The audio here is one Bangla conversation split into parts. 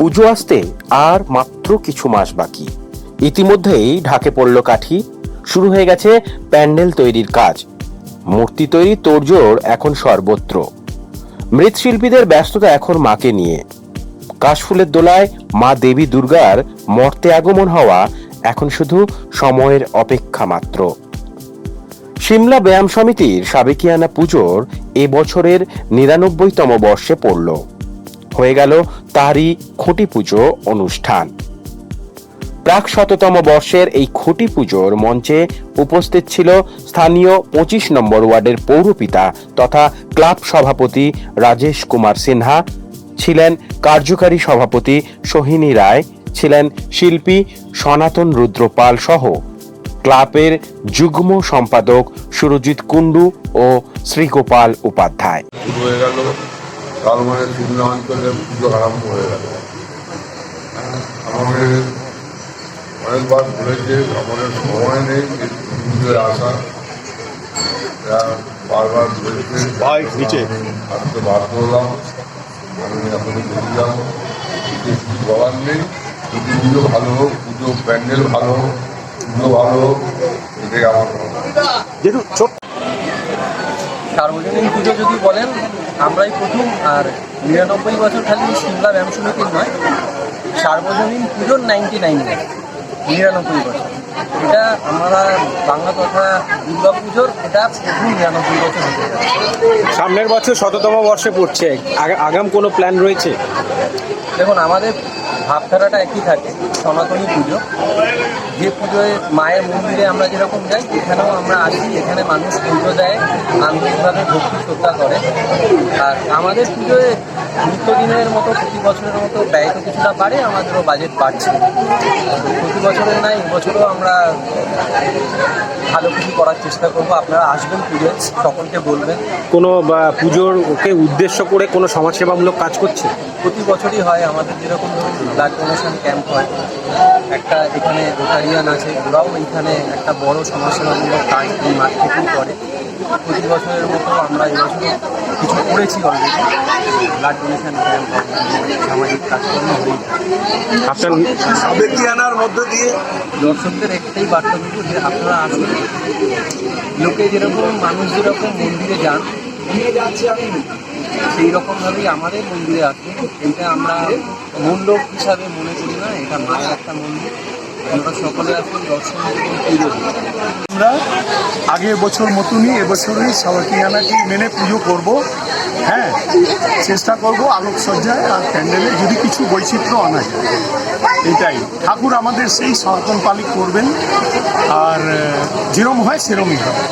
পুজো আসতে আর মাত্র কিছু মাস বাকি। ইতিমধ্যেই ঢাকে পড়ল কাঠি, শুরু হয়ে গেছে প্যান্ডেল তৈরির কাজ। মূর্তি তৈরি তোড়জোড় এখন সর্বত্র। মৃৎশিল্পীদের ব্যস্ততা এখন মাকে নিয়ে। কাশফুলের দোলায় মা দেবী দুর্গার মর্তে আগমন হওয়া এখন শুধু সময়ের অপেক্ষা মাত্র। সিমলা ব্যায়াম সমিতির সাবেকিয়ানা পুজোর এবছরের নিরানব্বইতম বর্ষে পড়ল। হয়ে গেল তারই খুঁটি পুজো অনুষ্ঠান। প্রাক শততম বর্ষের এই খুঁটি পুজোর মঞ্চে উপস্থিত ছিল স্থানীয় পঁচিশ নম্বর ওয়ার্ডের পৌরপিতা তথা ক্লাব সভাপতি রাজেশ কুমার সিনহা, ছিলেন কার্যকারী সভাপতি সোহিনী রায়, ছিলেন শিল্পী সনাতন রুদ্রপাল সহ। ক্লাবের যুগ্ম সম্পাদক সুরজিৎ কুণ্ডু ও শ্রীগোপাল উপাধ্যায়। কাল মানে অঞ্চলে পুজো আরম্ভ হয়ে গেল। আমাদের অনেকবার বলেছে আমাদের সময় নেই পুজোয় আসা বারবার বলেছে। আসতে বাধ্য হলাম। আমি আপনাদের বললাম কিছু বলার নেই। যদি পুজো ভালো হোক পুজো প্যান্ডেল ভালো হোক পুজো ভালো হোক এটাই আমার কথা। সার্বজনীন পুজো যদি বলেন আমরাই প্রথম আর নিরানব্বই বছর খালি সিমলা ব্যায়াম সমিতির নয় সার্বজনীন পুজোর নাইনটি নাইন নিরানব্বই বছর। এটা আমরা বাংলা তথা দুর্গা পুজোর এটা প্রথম নিরানব্বই বছর হতে সামনের বছর শততম বর্ষে পড়ছে। আগাম কোনো প্ল্যান রয়েছে? দেখুন আমাদের ভাবধারাটা একই থাকে সনাতনী পুজো। যে পুজোয় মায়ের মন্দিরে আমরা যেরকম যাই এখানেও আমরা আসি এখানে মানুষ পুজো দেয় আন্তরিকভাবে ভক্তি শ্রদ্ধা করে। আর আমাদের পুজোয় নিত্যদিনের মতো প্রতি বছরের মতো ব্যয় তো কিছুটা বাড়ে আমাদেরও বাজেট বাড়ছে। প্রতি বছরের নাই এবছরও আমরা ভালো কিছু করার চেষ্টা করব। আপনারা আসবেন পুজোয় সকলকে বলবেন। কোনো বা পুজোর ওকে উদ্দেশ্য করে কোনো সমাজসেবামূলক কাজ করছে? প্রতি বছরই হয় আমাদের যেরকম ধরুন ব্লাড ডোনেশন ক্যাম্প হয়। একটা এখানে রোটারিয়ান আছে ওরাও এখানে একটা বড় সমাজসেবামূলক কাজ এই মাঠ থেকেই করে। প্রতি বছরের মতো আমরা এবছর কিছু করেছি অলরেডি ব্লাড ডোনেশন ক্যাম্প সামাজিক কাজকর্ম হয়ে আপনার সাবেকিয়ানার মধ্য দিয়ে দর্শকদের একটাই বার্তা দেবো যে আপনারা আসুন। লোকে যেরকম মানুষ যেরকম মন্দিরে যান সেই রকমভাবেই আমাদের মন্দিরে আছে। এটা আমরা মণ্ডপ হিসাবে মনে করি না, এটা মায়ের একটা মন্দির। আমরা সকলে আসুন দর্শন আমরা আগের বছর মতনই, এবছরই সাবাকিয়ানাকে মেনে পুজো করব। হ্যাঁ চেষ্টা করব আলোকসজ্জায় আর প্যান্ডেলে যদি কিছু বৈচিত্র্য আনা যায়। এটাই। ঠাকুর আমাদের সেই সনাতন পালিক করবেন। আর যেরম হয় সেরমই হবে।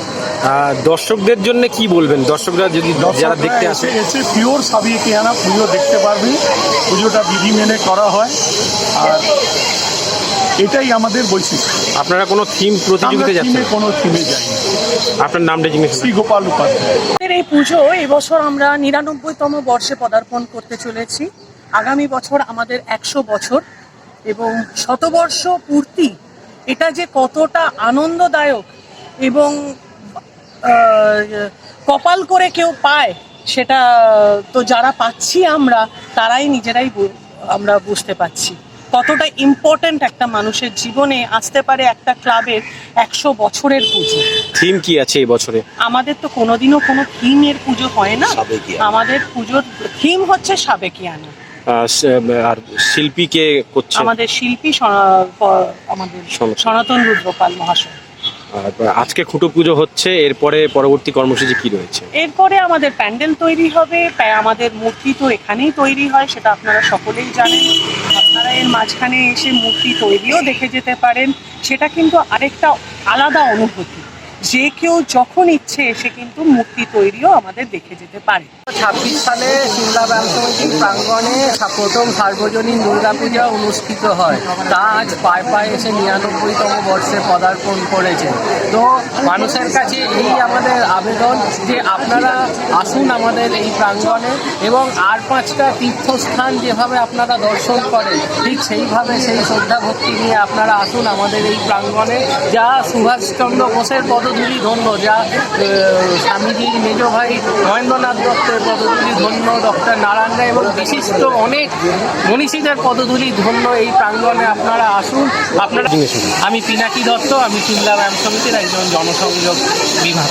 দর্শকদের জন্য কি বলবেন? দর্শকরা যদি যারা দেখতে আসে এসে পিওর সাবিকিয়ানা পুজো দেখতে পারবে পুজোটা বিধি মেনে করা হয়। আর এটাই আমাদের বৈশিষ্ট্য। আপনারা কোনো থিম প্রতিযোগিতা যাচ্ছেন? কোনো থিমে যাই। আপনার নামটা জিজ্ঞেস শ্রী গোপাল উপাধ্যায় এই পুজো এবছর আমরা নিরানব্বইতম বর্ষে পদার্পণ করতে চলেছি। আগামী বছর আমাদের একশো বছর এবং শতবর্ষ পূর্তি। এটা যে কতটা আনন্দদায়ক এবং কপাল করে কেউ পায় সেটা তো যারা পাচ্ছি আমরা তারাই নিজেরাই আমরা বুঝতে পারছি। কতটা ইম্পর্ট্যান্ট একটা মানুষের জীবনে আসতে পারে একটা ক্লাবের একশো বছরের পুজো। থিম কি আছে এই বছরে? আমাদের তো কোনোদিনও কোনো থিমের পুজো হয় না। আমাদের পুজোর থিম হচ্ছে সাবেকিয়ানা আর শিল্পী কে করছে? আমাদের শিল্পী আমাদের সনাতন। সনাতন রুদ্রপাল মহাশয়। আর আজকে খুঁটো পুজো হচ্ছে, এরপরে পরবর্তী কর্মসূচি কি রয়েছে? এরপরে আমাদের প্যান্ডেল তৈরি হবে আমাদের মূর্তি তো এখানেই তৈরি হয়, সেটা আপনারা সকলেই জানেন। আপনারা এর মাঝখানে এসে মূর্তি তৈরিও দেখে যেতে পারেন। সেটা কিন্তু আরেকটা আলাদা অনুভূতি। যে কেউ যখন ইচ্ছে এসে কিন্তু মূর্তি তৈরিও আমাদের দেখে যেতে পারে। ছাব্বিশ সালে সিমলা ব্যায়াম সমিতির প্রাঙ্গণে প্রথম সার্বজনীন দুর্গা পূজা অনুষ্ঠিত হয়। তা আজ পায়ে পায়ে এসে নিরানব্বইতম বর্ষে পদার্পণ করেছে। তো মানুষের কাছে এই আমাদের আবেদন যে আপনারা আসুন আমাদের এই প্রাঙ্গণে এবং আর পাঁচটা তীর্থস্থান যেভাবে আপনারা দর্শন করেন ঠিক সেইভাবে সেই শ্রদ্ধা ভক্তি নিয়ে আপনারা আসুন আমাদের এই প্রাঙ্গণে। যা সুভাষচন্দ্র বোসের পদধূলি ধন্য যা স্বামীজির মেজ ভাই মহেন্দ্রনাথ দত্তের পদধূলি ধন্য ডক্টর নারায়ণ রায় এবং বিশিষ্ট অনেক মনীষীদের পদধূলি ধন্য এই প্রাঙ্গণে আপনারা আসুন। আপনারা আমি পিনাকি দত্ত আমি চিল্লা ব্যায়াম সমিতির একজন জনসংযোগ বিভাগ।